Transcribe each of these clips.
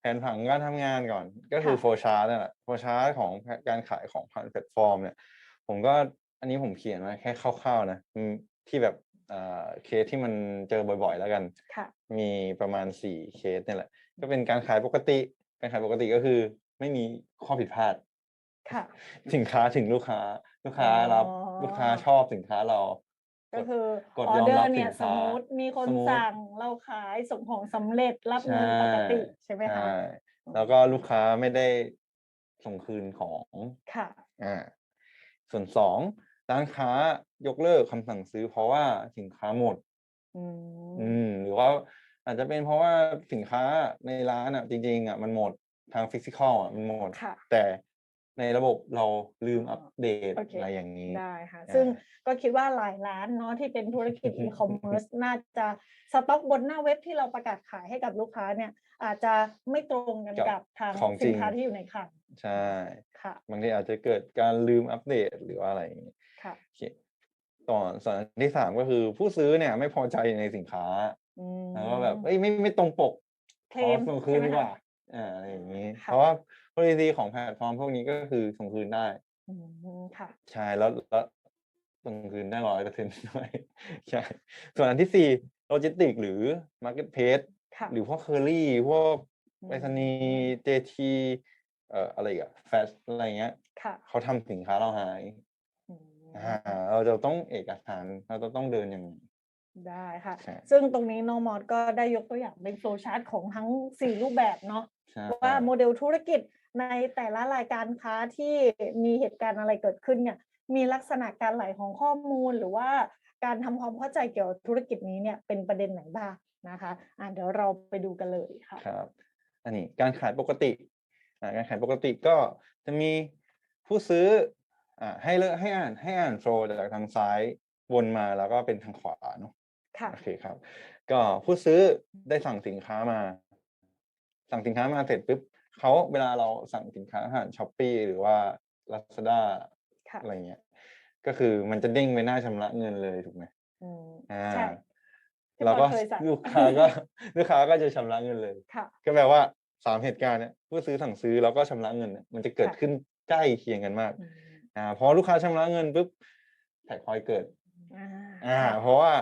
แผนผังการทำงานก่อน ก็คือค่ะโฟชาร์ตนั่นแหละโฟชาร์ตของการขายของผ่านแพลตฟอร์ม เนี่ย ผมก็อันนี้ผมเขียนไว้แค่คร่าวๆนะอืมที่แบบเอ่อเคสที่มันเจอบ่อยๆ แล้วกันค่ะมีประมาณสี่เคสเนี่ยแหละ ก็เป็นการขายปกติ การขายปกติก็คือ ไม่มีข้อผิดพลาดค่ะสินค้าถึงลูกค้า ลูกค้ารับอ๋อลูกค้าชอบสินค้าเรา ก็คือดออยอมเดอรับร์เนี่สิยนสมค้ามติมีคนสมมุติ สั่งเราขายส่งของสำเร็จรับเงินปกติใช่ไหมคะ ใช่แล้วก็ลูกค้าไม่ได้ส่งคืนของค่ะ อ่าส่วนสองร้านค้ายกเลิกคำสั่งซื้อ เพราะว่าสินค้าหมด อืม อืมหรือว่าอาจจะเป็นเพราะว่าสินค้าในร้านอะจริงๆอะมันหมดทางฟิสิกอลอะมันหมด ค่ะ แต่ ในระบบเราลืมอัปเดตโอเค อะไรอย่างนี้ ได้ค่ะ อ่า ซึ่งก็คิดว่าหลายร้านเนาะที่เป็นธุรกิจอีคอมเมิร์ซน่าจะสต็อกบนหน้าเว็บที่เราประกาศขายให้กับลูกค้าเนี่ย อาจจะไม่ตรงกันกับกับทางของจริสิงนค้าที่อยู่ในคลังใช่ ค่ะ บางทีอาจจะเกิดการลืมอัปเดตหรือว่าอะไรอย่างนี้ค่ะ โอเคต่อส่วนอันที่สามก็คือผู้ซื้อเนี่ยไม่พอใจในสินค้า อืมแล้วก็แบบเอ้ยไม่ไม่ตรงปกเคขลอมส่งคืนใช่ไหมดีกว่าคะ อ่าอะไรอย่างนี้ ค่ะ เพราะว่า policy ของแพลตฟอร์มพวกนี้ก็คือส่งคืนได้ อืมค่ะ ใช่แล้วแล้วส่งคืนได้ร้อยเปอร์เซ็นต์ด้วย ใช่ ส่วนอันที่สี่โลจิสติกหรือ marketplace ค่ะหรือพวกเคอรี่พวกอืมไปรษณีย์เจทีเอ่ออะไรอีกอะแฟชอะไรเงี้ยค่ะเขาทำสินค้าเราหายอืมอ่าเราจะต้องเอกสารเราจะต้องเดินยังไง ได้ค่ะ ใช่ ซึ่งตรงนี้น้องมอสก็ได้ยกตัวอย่างเป็นโฟล์ชาร์ตของทั้ง4รูปแบบเนาะใช่ ว่าโมเดลธุรกิจในแต่ละรายการค้าที่มีเหตุการณ์อะไรเกิดขึ้นเนี่ยมีลักษณะการไหลของข้อมูลหรือว่าการทำความเข้าใจเกี่ยวกับธุรกิจนี้เนี่ยเป็นประเด็นไหนบ้างนะคะอ่าเดี๋ยวเราไปดูกันเลยค่ะครับ อันนี้การขายปกติอ่าการขายปกติก็จะมีผู้ซื้ออ่าให้เลือกให้อ่านให้อ่านโฟล์จากทางซ้ายวนมาแล้วก็เป็นทางขวาเนาะค่ะโอเคครับ ก็ผู้ซื้อได้สั่งสินค้ามา สั่งสินค้ามาเสร็จปุ๊บเขาเวลาเราสั่งสินค้าผ่านช้อปปีหรือว่า Lazada ค่ะอะไรเงี้ย ก็คือมันจะเด้งไปหน้าชำระเงินเลยถูกไหมอืมอ่าใช่ที่เราก็ปอเคยสั่งลูกค้าก็ลูกค้าก็จะชำระเงินเลยค่ะก็แปลว่าสามเหตุการณ์เนี่ยผู้ซื้อสั่งซื้อแล้วก็ชำระเงินเนี่ยมันจะเกิดค่ะขึ้นใกล้เคียงกันมากอืมอ่าพอลูกค้าชำระเงินปุ๊บแท็กพอยต์เกิดอ่าอ่าค่ะเพราะว่า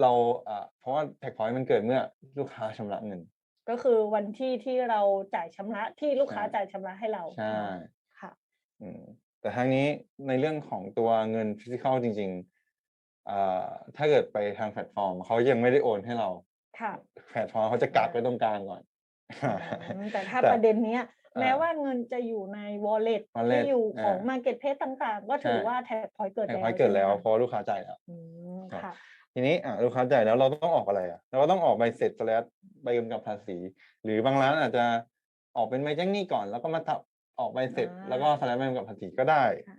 เราอ่าเพราะว่าแท็กพอยต์มันเกิดเมื่อลูกค้าชำระเงิน ก็คือวันที่ที่เราจ่ายชำระที่ลูกค้าใช่จ่ายชำระให้เราใช่เนาะค่ะอืมแต่ทั้งนี้ในเรื่องของตัวเงินฟิสิกอลจริงๆอ่าถ้าเกิดไปทางแพลตฟอร์มเขายังไม่ได้โอนให้เราค่ะแพลตฟอร์มเขาจะกักไว้ตรงกลางก่อนอืมแต่ถ้าแต่ประเด็นเนี้ยอ่าแม้ว่าเงินจะอยู่ใน wallet wallet ที่อยู่ของอ่า marketplace ต่างๆ ก็ถือใช่ว่าแท็กพอยต์เกิดแท็กแล้วพอยต์เกิดแล้วใช่ไหมเพราะลูกค้าจ่ายแล้วอืมครับค่ะ ทีนี้อะลูกค้าจ่ายแล้วเราต้องออกอะไรอะเราก็ต้องออกใบเสร็จสแลดใบกำกับภาษี หรือบางร้านอาจจะออกเป็นใบแจ้งหนี้ก่อน แล้วก็มาตับออกใบเสร็จอ่าแล้วก็สแลดใบกำกับภาษีก็ได้ค่ะ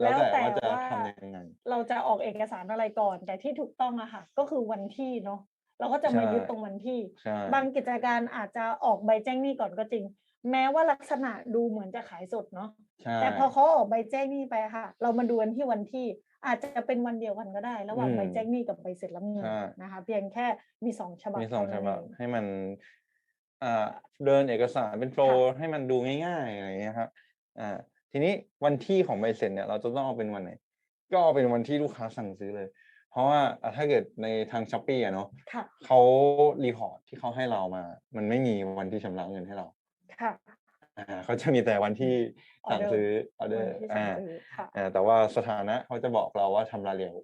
แล้วแต่แล้วแต่ว่าจะว่าทำยังไง เราจะออกเอกสารอะไรก่อน แต่ที่ถูกต้องอะค่ะ ก็คือวันที่เนาะเราก็จะมาใช่ยึดตรงวันที่ใช่บางกิจการอาจจะออกใบแจ้งหนี้ก่อนก็จริง แม้ว่าลักษณะดูเหมือนจะขายสดเนาะใช่ แต่พอเขาออกใบแจ้งหนี้ไปค่ะ เรามาดูกันที่วันที่อาจจะเป็นวันเดียวกันก็ได้ ระหว่างอืมใบแจ้งหนี้กับใบเสร็จรับเงินใช่นะคะ เพียงแค่มีสองฉบับมีสองฉเท่านั้นบับเองให้มันอ่าเดินเอกสารเป็นโฟลว์ให้มันดูง่ายๆอะไรอย่างเงี้ยครับอ่าทีนี้วันที่ของใบเสร็จเนี่ยเราจะต้องเอาเป็นวันไหน ก็เอาเป็นวันที่ลูกค้าสั่งซื้อเลย เพราะว่าอะถ้าเกิดในทางช้อปปี้อะเนาะค่ะเขารีพอร์ตที่เขาให้เรามา มันไม่มีวันที่ชำระเงินให้เราค่ะ อ่าเขาจะมีแต่วันที่สั่ง order ซื้อออเดอวันร์ที่สั่อ่างซื้อค่ะอ่าแต่ว่าสถานะเขาจะบอกเราว่าชำระเร็ว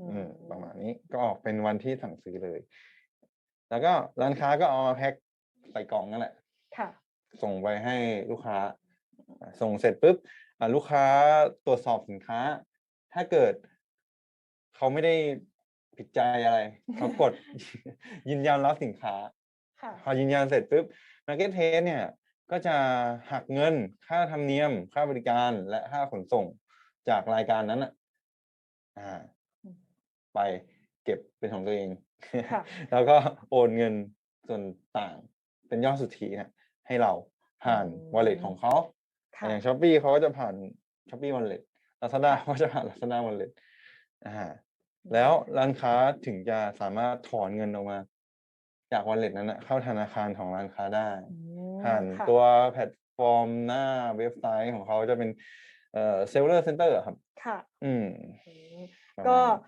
อือืมมประมาณนี้ก็ออกเป็นวันที่สั่งซื้อเลย แล้วก็ร้านค้าก็เอามาแพ็คใส่กล่องนั่นแหละค่ะ ส่งไปให้ลูกค้าอ่าส่งเสร็จปุ๊บอ่าลูกค้าตรวจสอบสินค้า ถ้าเกิดเขาไม่ได้ผิดใจอะไรเขากดยืนยันรับสินค้าค่ะพอยืนยันเสร็จปุ๊บ Market t e s t เนี่ย ก็จะหักเงินค่าธรรมเนียม ค่าบริการและค่าขนส่งจากรายการนั้นอะอ่าอืมไปเก็บเป็นของตัวเองค่ะแล้วก็โอนเงินส่วนต่างเป็นยอดสุทธินะให้เราผ่านอืม wallet ของเขาค่ะอย่างช้อปปีเขาก็จะผ่าน Shopee Wallet Lazada เขาก็จะผ่าน Lazada Wallet อ่าแล้วร้านค้าถึงจะสามารถถอนเงินออกมา จาก wallet นั้นนะเข้าธนาคารของร้านค้าได้อืม ผ่านค่ะตัวแพลตฟอร์มหน้าเว็บไซต์ของเขาจะเป็นเอ่อ seller center อะครับ ค่ะ อืมอืมประก็มาณ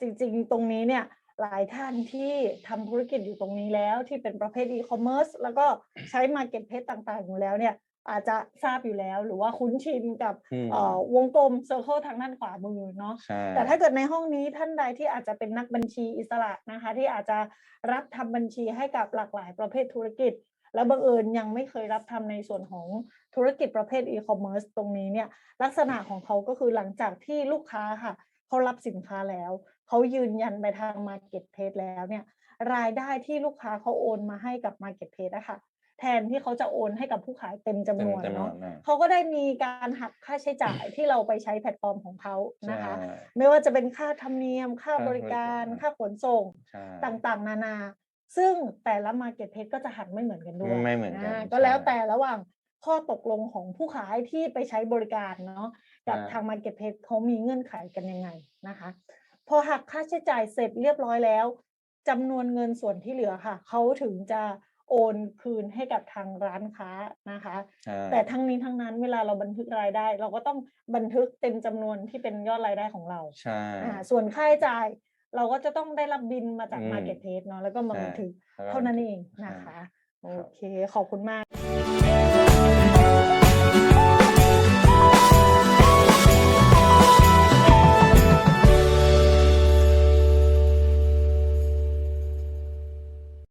นี้จริง ๆ ตรงนี้เนี่ยหลายท่านที่ทำธุรกิจอยู่ตรงนี้แล้วที่เป็นประเภทอีคอมเมิร์ซแล้วก็ใช้มาเก็ตเพจต่างๆอยู่แล้วเนี่ย อาจจะทราบอยู่แล้วหรือว่าคุ้นชินกับอืมเอ่อวงกลมเซอร์เคิลทางด้านขวามือเนาะใช่แต่ถ้าเกิดในห้องนี้ท่านใดที่อาจจะเป็นนักบัญชีอิสระนะคะ ที่อาจจะรับทำบัญชีให้กับหลากหลายประเภทธุรกิจ แล้วบังเอิญยังไม่เคยรับทำในส่วนของธุรกิจประเภทอีคอมเมิร์ซตรงนี้เนี่ยลักษณะของเขาก็คือหลังจากที่ลูกค้าค่ะเขารับสินค้าแล้ว เขายืนยันไปทาง Marketplace แล้วเนี่ยรายได้ที่ลูกค้าเขาโอนมาให้กับ Marketplace อะค่ะแทนที่เขาจะโอนให้กับผู้ขายเต็มจำนวนเต็มจำนวนเนาะอะเขาก็ได้มีการหักค่าใช้จ่ายที่เราไปใช้แพลตฟอร์มของเขานะคะใช่ไม่ว่าจะเป็นค่าธรรมเนียม ค่าค่าบริการบริการ ค่าขนส่งใช่ต่างๆ นานา ซึ่งแต่ละ Marketplace ก็จะหักไม่เหมือนกันด้วยไม่เหมือนกันาก็แล้วใช่แต่ระหว่างข้อตกลงของผู้ขายที่ไปใช้บริการเนาะกับใช่ทาง Marketplace เขามีเงื่อนไขกันยังไงนะคะ พอหักค่าใช้จ่ายเสร็จเรียบร้อยแล้วจำนวนเงินส่วนที่เหลือค่ะเขาถึงจะโอนคืนให้กับทางร้านค้านะคะใช่แต่ทั้งนี้ทั้งนั้นเวลาเราบันทึกรายได้ เราก็ต้องบันทึกเต็มจำนวนที่เป็นยอดรายได้ของเราใช่อ่าส่วนค่าใช้จ่าย เราก็จะต้องได้รับบินมาจากอืม Marketplace เนาะแล้วก็มาใช่บันทึกแล้วก็เท่านั้นบันทึกเองนะใช่คะคโอรับเค ขอบคุณมาก